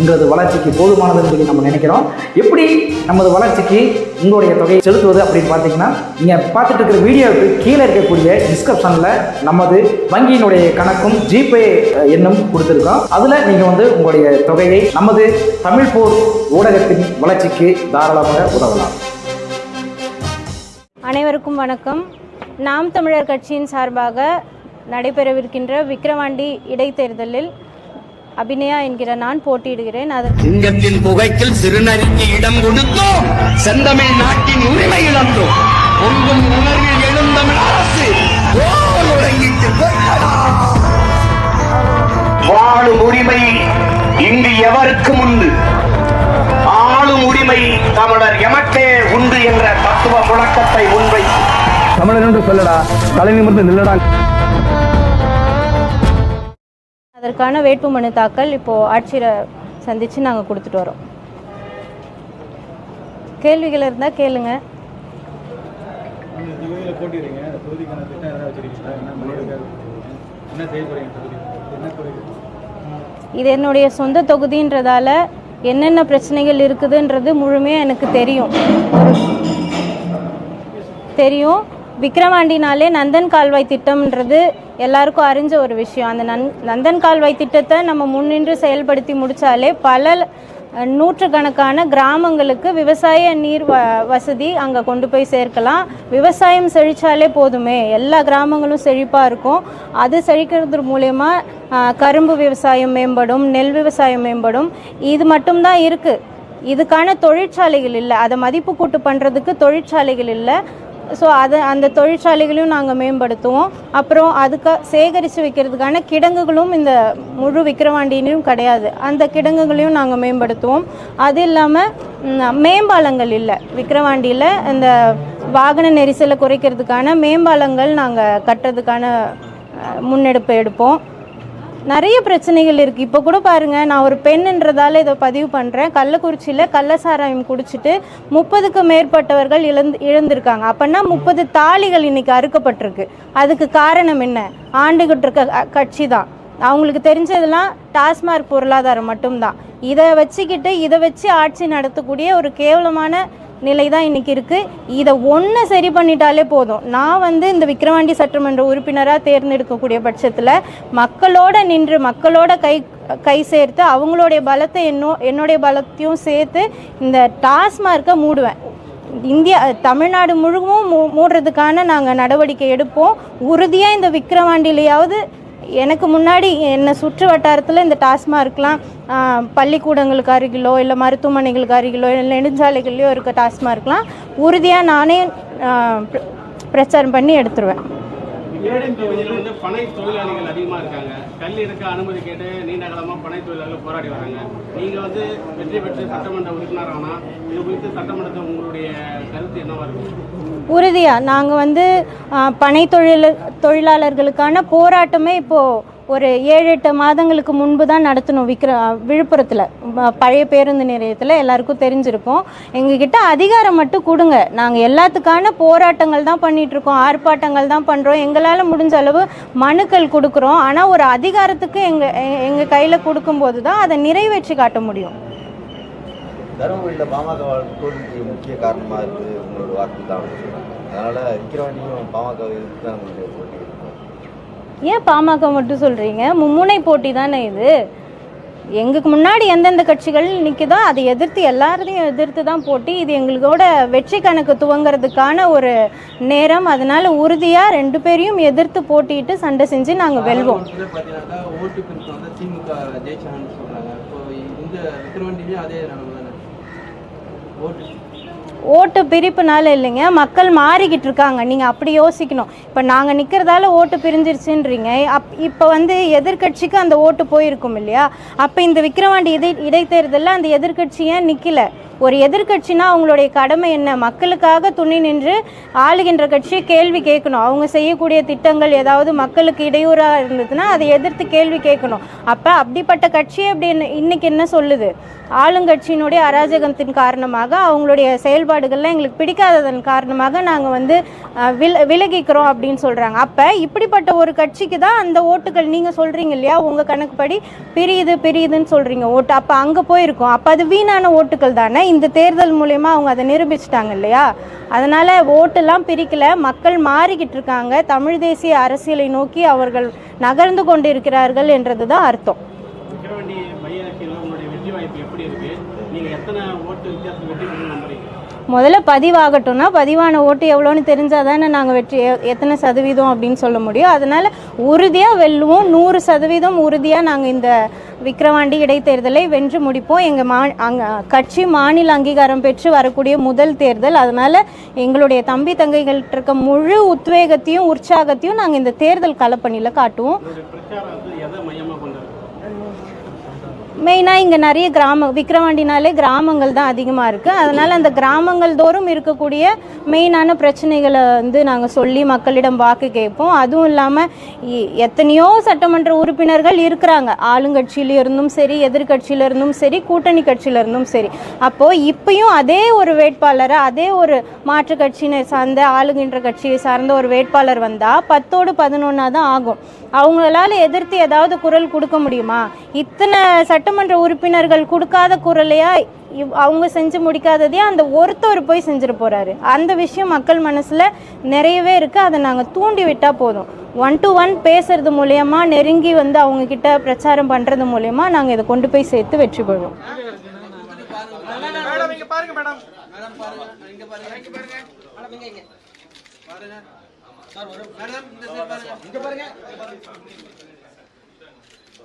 எங்களது வளர்ச்சிக்கு போதுமானதுன்னு சொல்லி நம்ம நினைக்கிறோம். எப்படி நமது வளர்ச்சிக்கு உங்களுடைய தொகையை செலுத்துவது அப்படின்னு பார்த்தீங்கன்னா நீங்கள் பார்த்துட்டு இருக்கிற வீடியோவுக்கு கீழே இருக்கக்கூடிய டிஸ்கிரிப்ஷனில் நமது வங்கியினுடைய கணக்கும் ஜிபே எண்ணும் கொடுத்துருக்கோம். அதில் நீங்கள் வந்து உங்களுடைய தொகையை நமது தமிழ் போர் ஊடகத்தின் வளர்ச்சிக்கு தாராளமாக உதவலாம். அனைவருக்கும் வணக்கம். நாம் தமிழர் கட்சியின் சார்பாக நடைபெறவிருக்கின்ற விக்கிரவாண்டி இடைத்தேர்தலில் அபிநயா என்கிற நான் போட்டியிடுகிறேன். அதற்கு சிங்கத்தின் புகைக்கில் சிறுநரிக்கு இடம் கொடுத்தோம். செந்தமிழ் நாட்டின் உரிமை இழந்தோம். பொங்கும் உணர்வில் எழுந்தமிழ் அரசு. வாழும் உரிமை இங்கு எவருக்கும் உண்டு? ஆளும் உரிமை தமிழர் எமக்கே உண்டு என்ற தத்துவ முழக்கத்தை முன்வைத்து. தமிழன் என்று சொல்லடா தலை நிமிர்ந்து நில்லடா. அதற்கான வேட்புமனு தாக்கல் இப்போது ஆட்சியரை சந்தித்து நாங்கள் கொடுத்துட்டு வரோம். கேள்விகள் இருந்தால் கேளுங்க. இது என்னுடைய சொந்த தொகுதின்றதால என்னென்ன பிரச்சனைகள் இருக்குதுன்றது முழுமையாக எனக்கு தெரியும். தெரியும். விக்ரவாண்டினாலே நந்தன் கால்வாய் திட்டம்ன்றது எல்லாருக்கும் அறிஞ்ச ஒரு விஷயம். அந்த நன் நந்தன் கால்வாய் திட்டத்தை நம்ம முன்னின்று செயல்படுத்தி முடித்தாலே பல நூற்றுக்கணக்கான கிராமங்களுக்கு விவசாய நீர் வ வசதி அங்கே கொண்டு போய் சேர்க்கலாம். விவசாயம் செழித்தாலே போதுமே. எல்லா கிராமங்களும் செழிப்பாக இருக்கும். அது செழிக்கிறது மூலயமா கரும்பு விவசாயம் மேம்படும் நெல் விவசாயம் மேம்படும். இது மட்டும்தான் இருக்குது இதுக்கான தொழிற்சாலைகள் இல்லை. அதை மதிப்பு கூட்டு பண்ணுறதுக்கு தொழிற்சாலைகள் இல்லை. ஸோ அதை அந்த தொழிற்சாலைகளையும் நாங்கள் மேம்படுத்துவோம். அப்புறம் அதுக்கு சேகரித்து வைக்கிறதுக்கான கிடங்குகளும் இந்த முழு விக்கிரவாண்டியிலும் கிடையாது. அந்த கிடங்குகளையும் நாங்கள் மேம்படுத்துவோம். அது இல்லாமல் மேம்பாலங்கள் இல்லை. விக்கிரவாண்டியில் இந்த வாகன நெரிசலை குறைக்கிறதுக்கான மேம்பாலங்கள் நாங்கள் கட்டுறதுக்கான முன்னெடுப்பு எடுப்போம். நிறைய பிரச்சனைகள் இருக்குது இப்போ கூட பாருங்கள் நான் ஒரு பெண்ணுன்றதால இதை பதிவு பண்ணுறேன் கள்ளக்குறிச்சியில் கள்ள சாராயம் குடிச்சிட்டு முப்பதுக்கு மேற்பட்டவர்கள் இழந்து இழந்திருக்காங்க. அப்போனா முப்பது தாலிகள் இன்னைக்கு அறுக்கப்பட்டிருக்கு. அதுக்கு காரணம் என்ன? ஆண்டுகிட்டு இருக்க கட்சி தான். அவங்களுக்கு தெரிஞ்சதெல்லாம் டாஸ்மார்க் பொருளாதாரம் மட்டும்தான். இதை வச்சுக்கிட்டு இதை வச்சு ஆட்சி நடத்தக்கூடிய ஒரு கேவலமான நிலை தான் இன்றைக்கி இருக்குது இதை ஒன்று சரி பண்ணிட்டாலே போதும். நான் வந்து இந்த விக்கிரவாண்டி சட்டமன்ற உறுப்பினராக தேர்ந்தெடுக்கக்கூடிய பட்சத்தில் மக்களோட நின்று மக்களோட கை கை சேர்த்து அவங்களுடைய பலத்தை என்னோ என்னுடைய பலத்தையும் சேர்த்து இந்த டாஸ்மார்க்கை மூடுவேன். இந்தியா தமிழ்நாடு முழுவதும் மூ மூடுறதுக்கான நாங்கள் நடவடிக்கை எடுப்போம். உறுதியாக இந்த விக்கிரவாண்டிலையாவது எனக்கு முன்னாடி என்னை சுற்று வட்டாரத்தில் இந்த டாஸ்மார்க்லாம் பள்ளிக்கூடங்களுக்கு அருகிலோ இல்லை மருத்துவமனைகளுக்கு அருகிலோ இல்லை நெடுஞ்சாலைகள்லையோ இருக்க டாஸ்மார்க்லாம் உறுதியாக நானே பிரச்சாரம் பண்ணி எடுத்துருவேன். ஏழன் தொகுதியில் வந்து பனை தொழிலாளிகள் அதிகமாக இருக்காங்க. கல் இருக்க அனுமதி கேட்டு நீண்ட காலமாக பனை தொழிலாளர்கள் போராடி வராங்க. நீங்கள் வந்து வெற்றி பெற்று சட்டமன்ற உறுப்பினர் ஆனால் இது குறித்து சட்டமன்றத்தில் உங்களுடைய கருத்து என்னவா இருக்கும் உறுதியாக நாங்கள் வந்து பனை தொழில் தொழிலாளர்களுக்கான போராட்டமே இப்போது ஒரு ஏழு எட்டு மாதங்களுக்கு முன்பு தான் நடத்தணும் விக்ர விழுப்புரத்தில். பழைய பேருந்து நிலையத்தில் எல்லாருக்கும் தெரிஞ்சிருக்கும். எங்ககிட்ட அதிகாரம் மட்டும் கொடுங்க. நாங்கள் எல்லாத்துக்கான போராட்டங்கள் தான் பண்ணிகிட்ருக்கோம் ஆர்ப்பாட்டங்கள் தான் பண்ணுறோம் எங்களால் முடிஞ்ச அளவு மனுக்கள் கொடுக்குறோம். ஆனால் ஒரு அதிகாரத்துக்கு எங்கள் எங்கள் கையில் கொடுக்கும்போது தான் அதை நிறைவேற்றி காட்ட முடியும். தருமபுரியில் பாமக தோல்விக்கு முக்கிய காரணமாக இருக்குது உங்களோட வாக்கு தான் அதனால் விக்கிரவாண்டியும் பாமக எதிர்த்து தான் உங்களுடைய போட்டி. ஏன் பாமக மட்டும் சொல்கிறீங்க மும்முனை போட்டி தானே இது. எங்களுக்கு முன்னாடி எந்தெந்த கட்சிகள் நிற்குதோ அதை எதிர்த்து எல்லாரையும் எதிர்த்து தான் போட்டி. இது எங்களோட வெற்றி கணக்கு துவங்கிறதுக்கான ஒரு நேரம். அதனால உறுதியாக ரெண்டு பேரையும் எதிர்த்து போட்டிட்டு சண்டை செஞ்சு நாங்கள் வெல்வோம். ஓட்டு ஓட்டு பிரிப்புனால இல்லைங்க. மக்கள் மாறிக்கிட்டு இருக்காங்க. நீங்கள் அப்படி யோசிக்கணும். இப்போ நாங்கள் நிற்கிறதால ஓட்டு பிரிஞ்சிருச்சுன்றீங்க. அப் இப்போ வந்து எதிர்க்கட்சிக்கு அந்த ஓட்டு போயிருக்கும் இல்லையா? அப்போ இந்த விக்கிரவாண்டி இடை இடைத்தேர்தலில் அந்த எதிர்கட்சி ஏன் நிற்கல ஒரு எதிர்கட்சினா அவங்களுடைய கடமை என்ன? மக்களுக்காக துணி நின்று ஆளுகின்ற கட்சியை கேள்வி கேட்கணும். அவங்க செய்யக்கூடிய திட்டங்கள் ஏதாவது மக்களுக்கு இடையூறாக இருந்ததுன்னா அதை எதிர்த்து கேள்வி கேட்கணும். அப்போ அப்படிப்பட்ட கட்சி அப்படி என்ன- இன்னைக்கு என்ன சொல்லுது? ஆளுங்கட்சியினுடைய அராஜகத்தின் காரணமாக அவங்களுடைய செயல்பாடுகள்லாம் எங்களுக்கு பிடிக்காததன் காரணமாக நாங்கள் வந்து வில விலகிக்கிறோம் அப்படின்னு சொல்கிறாங்க அப்போ இப்படிப்பட்ட ஒரு கட்சிக்கு தான் அந்த ஓட்டுகள் நீங்கள் சொல்கிறீங்க இல்லையா? உங்கள் கணக்குப்படி பிரியுது பிரியுதுன்னு சொல்கிறீங்க ஓட்டு அப்போ அங்கே போயிருக்கோம். அப்போ அது வீணான ஓட்டுகள் தானே? இந்த தேர்தல் மூலயமா அவங்க அதை நிரூபிச்சிட்டாங்க இல்லையா? அதனால் ஓட்டெல்லாம் பிரிக்கல. மக்கள் மாறிக்கிட்டு இருக்காங்க. தமிழ் தேசிய அரசியலை நோக்கி அவர்கள் நகர்ந்து கொண்டிருக்கிறார்கள் என்றது தான் அர்த்தம் விக்கிரவாண்டி பை எலெக்ஷனில் உங்களுடைய வெற்றி வாய்ப்பு எப்படி இருக்கு நீங்க எத்தனை ஓட்டு வித்தியாசம் வெற்றி பெறும் நம்புறீங்க முதல்ல பதிவாகட்டும்னா பதிவான ஓட்டு எவ்வளோன்னு தெரிஞ்சால் தானே நாங்கள் வெற்றி எத்தனை சதவீதம் அப்படின்னு சொல்ல முடியும். அதனால் உறுதியாக வெல்லுவோம். நூறு சதவீதம் உறுதியாக நாங்கள் இந்த விக்கிரவாண்டி இடைத்தேர்தலை வென்று முடிப்போம். எங்கள் மா அங்க கட்சி மாநில அங்கீகாரம் பெற்று வரக்கூடிய முதல் தேர்தல். அதனால் எங்களுடைய தம்பி தங்கைகள்கிட்ட இருக்க முழு உத்வேகத்தையும் உற்சாகத்தையும் நாங்கள் இந்த தேர்தல் களப்பணியில் காட்டுவோம் உங்களுடைய பிரச்சாரம் வந்து எதை மையமாக கொண்டது மெயினாக இங்கே நிறைய கிராம விக்கிரவாண்டினாலே கிராமங்கள் தான் அதிகமாக இருக்குது அதனால் அந்த கிராமங்கள் தோறும் இருக்கக்கூடிய மெயினான பிரச்சனைகளை வந்து நாங்கள் சொல்லி மக்களிடம் வாக்கு கேட்போம். அதுவும் இல்லாமல் எத்தனையோ சட்டமன்ற உறுப்பினர்கள் இருக்கிறாங்க. ஆளுங்கட்சியில இருந்தும் சரி எதிர்கட்சியிலிருந்தும் சரி கூட்டணி கட்சியிலிருந்தும் சரி. அப்போது இப்பயும் அதே ஒரு வேட்பாளரை அதே ஒரு மாற்று கட்சியினர் சார்ந்த ஆளுகின்ற கட்சியை சார்ந்த ஒரு வேட்பாளர் வந்தால் பத்தோடு பதினொன்னா தான் ஆகும். அவங்களால எதிர்த்து ஏதாவது குரல் கொடுக்க முடியுமா? இத்தனை சட்டமன்ற உறுப்பினர்கள் கொடுக்காத குரலையா இவ்- அவங்க செஞ்சு முடிக்காததையே அந்த ஒருத்தர் போய் செஞ்சுட்டு போறாரு. அந்த விஷயம் மக்கள் மனசுல நிறையவே இருக்கு. அதை நாங்க தூண்டி விட்டா போதும். ஒன் டு ஒன் பேசுறது மூலயமா நெருங்கி வந்து அவங்க கிட்ட பிரச்சாரம் பண்றது மூலயமா நாங்க இதை கொண்டு போய் சேர்த்து வெற்றி பெறுவோம். மேடம் இங்க பாருங்க.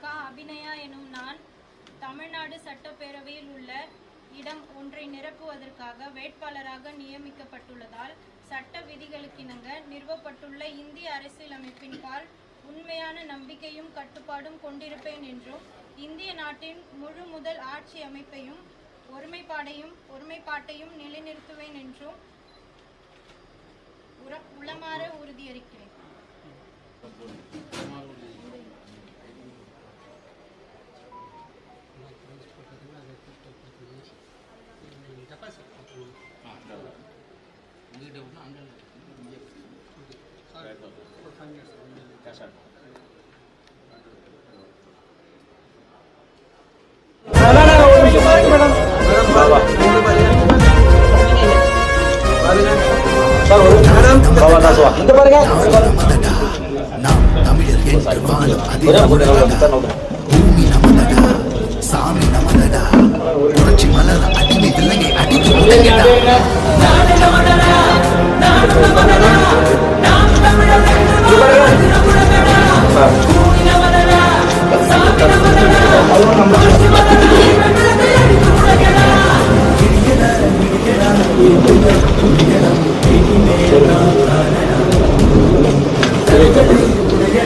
கா அபிநயா எனும் நான் தமிழ்நாடு சட்டப்பேரவையில் உள்ள இடம் ஒன்றை நிரப்புவதற்காக வேட்பாளராக நியமிக்கப்பட்டுள்ளதால் சட்ட விதிகளுக்கிணங்க நிறுவப்பட்டுள்ள இந்திய அரசியலமைப்பின் பால் உண்மையான நம்பிக்கையும் கட்டுப்பாடும் கொண்டிருப்பேன் என்றும் இந்திய நாட்டின் முழு முதல் ஆட்சி அமைப்பையும் ஒருமைப்பாடையும் ஒருமைப்பாட்டையும் நிலைநிறுத்துவேன் என்றும் உளமாற உறுதியளிக்கிறேன். சுமார் ஒரு டெபாசிட் உங்ககிட்ட ஒன்று ஹண்ட்ரட் இந்த பாருங்க. కృపాలు అది భూమి నమదడా సామి నమదడా పురచి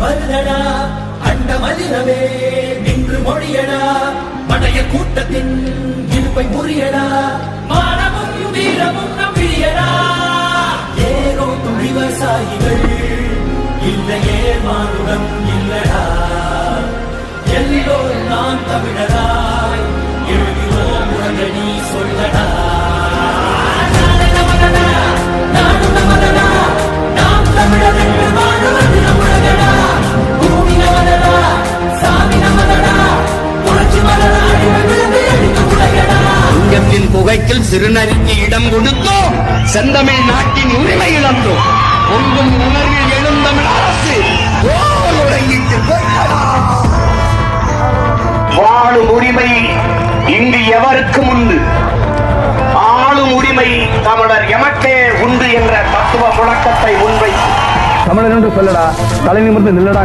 வருதடா அண்ட மதிரவே நின்று மொழியடா படைய கூட்டத்தின் இருப்பை முறியடா மானமும் வீரமும் நம்பியடா ஏரோட்டும் விவசாயிகள் இல்லையே மானுடம் இல்லடா. எல்லோரும் நான் தமிழராய் எழுதியோ முரங்கனி சொல்ல சிறுநரிக்கு இடம் கொடுத்தோம். செந்தமிழ் நாட்டின் உரிமை இழந்தோம். பொங்கும் உணர்வில் எழுந்தமிழ் அரசு வாழும் உரிமை இங்கு எவருக்கும் உண்டு? ஆளும் உரிமை தமிழர் எமக்கே உண்டு என்ற தத்துவ முழக்கத்தை முன்வைத்து. தமிழர் என்று சொல்லடா தலை நிமிர்ந்து நில்லடா.